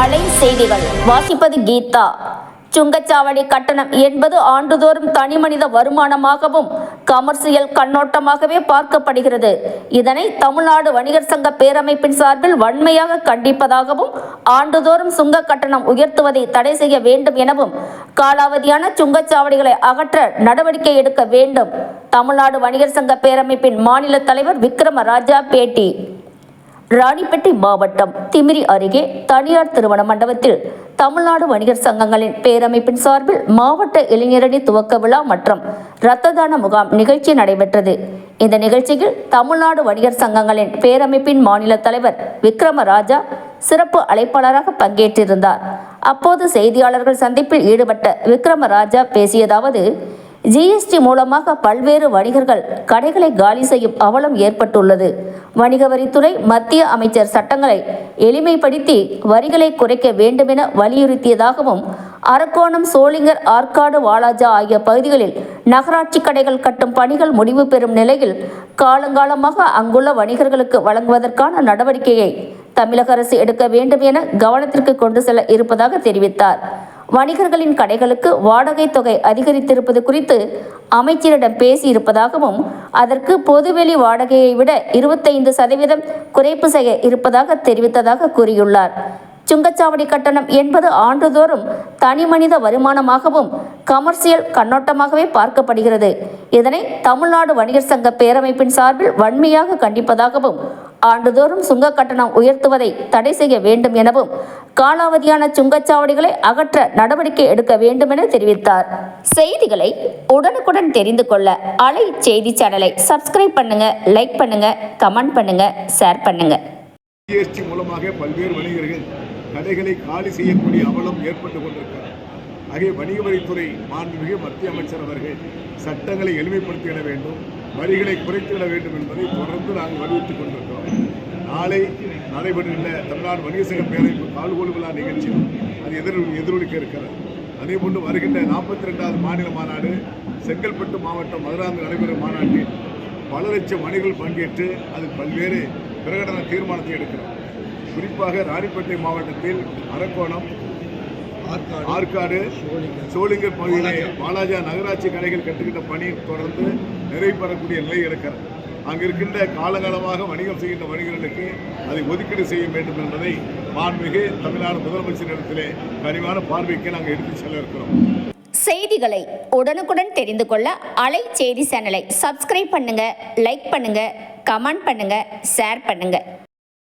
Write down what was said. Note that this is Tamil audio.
அலை செய்திகள் வாசிப்பது கீதா. சுங்கச்சாவடி கட்டணம் என்பது ஆண்டுதோறும் தனிமனித வருமானமாகவும் கமர்சியல் கண்ணோட்டமாகவே பார்க்கப்படுகிறது. இதனை தமிழ்நாடு வணிகர் சங்க பேரமைப்பின் சார்பில் வன்மையாக கண்டிப்பதாகவும் ஆண்டுதோறும் சுங்க கட்டணம் உயர்த்துவதை தடை செய்ய வேண்டும் எனவும் காலாவதியான சுங்கச்சாவடிகளை அகற்ற நடவடிக்கை எடுக்க வேண்டும். தமிழ்நாடு வணிகர் சங்க பேரமைப்பின் மாநில தலைவர் விக்ரம ராஜா பேட்டி. ராணிப்பேட்டை மாவட்டம் திமிரி அருகே தனியார் திருமண மண்டபத்தில் தமிழ்நாடு வணிகர் சங்கங்களின் பேரமைப்பின் சார்பில் மாவட்ட இளைஞரணி துவக்க விழா மற்றும் இரத்த தான முகாம் நிகழ்ச்சி நடைபெற்றது. இந்த நிகழ்ச்சியில் தமிழ்நாடு வணிகர் சங்கங்களின் பேரமைப்பின் மாநில தலைவர் விக்ரம ராஜா சிறப்பு அழைப்பாளராக பங்கேற்றிருந்தார். அப்போது செய்தியாளர்கள் சந்திப்பில் ஈடுபட்ட விக்ரம ராஜா பேசியதாவது ஜிஎஸ்டி மூலமாக பல்வேறு வணிகர்கள் கடைகளை காலி செய்யும் அவலம் ஏற்பட்டுள்ளது. வணிக வரித்துறை மத்திய அமைச்சர் சட்டங்களை எளிமைப்படுத்தி வரிகளை குறைக்க வேண்டுமென வலியுறுத்தியதாகவும் அரக்கோணம் சோளிங்கர் ஆற்காடு வாலாஜா ஆகிய பகுதிகளில் நகராட்சி கடைகள் கட்டும் பணிகள் முடிவு பெறும் நிலையில் காலங்காலமாக அங்குள்ள வணிகர்களுக்கு வழங்குவதற்கான நடவடிக்கையை தமிழக அரசு எடுக்க வேண்டும் என கவனத்திற்கு கொண்டு செல்ல இருப்பதாக தெரிவித்தார். வணிகர்களின் கடைகளுக்கு வாடகை தொகை அதிகரித்திருப்பது குறித்து அமைச்சரிடம் பேசியிருப்பதாகவும் அதற்கு பொதுவெளி வாடகையை விட இருபத்தைந்து சதவீதம் குறைப்பு செய்ய இருப்பதாக தெரிவித்ததாக கூறியுள்ளார். சுங்கச்சாவடி கட்டணம் என்பது ஆண்டுதோறும் தனிமனித வருமானமாகவும் கமர்சியல் கண்ணோட்டமாகவே பார்க்கப்படுகிறது. இதனை தமிழ்நாடு வணிகர் சங்க பேரமைப்பின் சார்பில் வன்மையாக கண்டிப்பதாகவும் ஆண்டுதோறும் சுங்க கட்டணம் உயர்த்துவதை தடை செய்ய வேண்டும் எனவும் காலாவதியான சுங்கச்சாவடிகளை அகற்ற நடவடிக்கை எடுக்க வேண்டும் என தெரிவித்தார். செய்திகளை உடனுக்குடன் தெரிந்து கொள்ள அலை செய்தி சேனலை சப்ஸ்கிரைப் பண்ணுங்க லைக் பண்ணுங்க கமெண்ட் பண்ணுங்க ஷேர் பண்ணுங்க. ஜிஎஸ்டி மூலமாக பல்வேறு வணிகர்கள் கடைகளை காலி செய்யக்கூடிய அவலம் ஏற்பட்டு கொண்டிருக்கிறது. ஆகிய வணிக வரித்துறை மாண்புமிகு மத்திய அமைச்சர் அவர்கள் சட்டங்களை எளிமைப்படுத்திட வேண்டும். வரிகளை குறைத்துவிட வேண்டும் என்பதை தொடர்ந்து நாங்கள் வலியுறுத்திக் கொண்டிருக்கிறோம். நாளை நடைபெறுகின்ற தமிழ்நாடு வணிக சங்க பேரமைப்பு கால்கோல் விழா நிகழ்ச்சி அது எதிர் எதிரொலிக்க இருக்கிறது. அதே போன்று வருகின்ற நாற்பத்தி ரெண்டாவது மாநில மாநாடு செங்கல்பட்டு மாவட்டம் மதுராந்து நடைபெறும் மாநாட்டில் பல லட்சம் வணிகர்கள் பங்கேற்று அது பல்வேறு பிரகடன தீர்மானத்தை எடுக்கிறோம். குறிப்பாக ராணிப்பேட்டை மாவட்டத்தில் அரக்கோணம் ஆற்காடு சோளிங்கர் பகுதியிலே வாலாஜா நகராட்சி கடைகள் கட்டுகின்ற பணி தொடர்ந்து நிறைவு பெறக்கூடிய நிலை இருக்கிறது. அங்கு இருக்கின்ற காலகாலமாக வணிகம் செய்கின்ற வணிகர்களுக்கு அதை ஒதுக்கீடு செய்ய வேண்டும் என்பதை மாண்புமிகு தமிழ்நாடு முதலமைச்சரிடத்திலே கனிவான பார்வைக்கு நாங்கள் எடுத்துச் செல்ல இருக்கிறோம். செய்திகளை உடனுக்குடன் தெரிந்து கொள்ள அலை செய்தி சேனலை சப்ஸ்கிரைப் பண்ணுங்க லைக் பண்ணுங்க கமெண்ட் பண்ணுங்க ஷேர் பண்ணுங்க.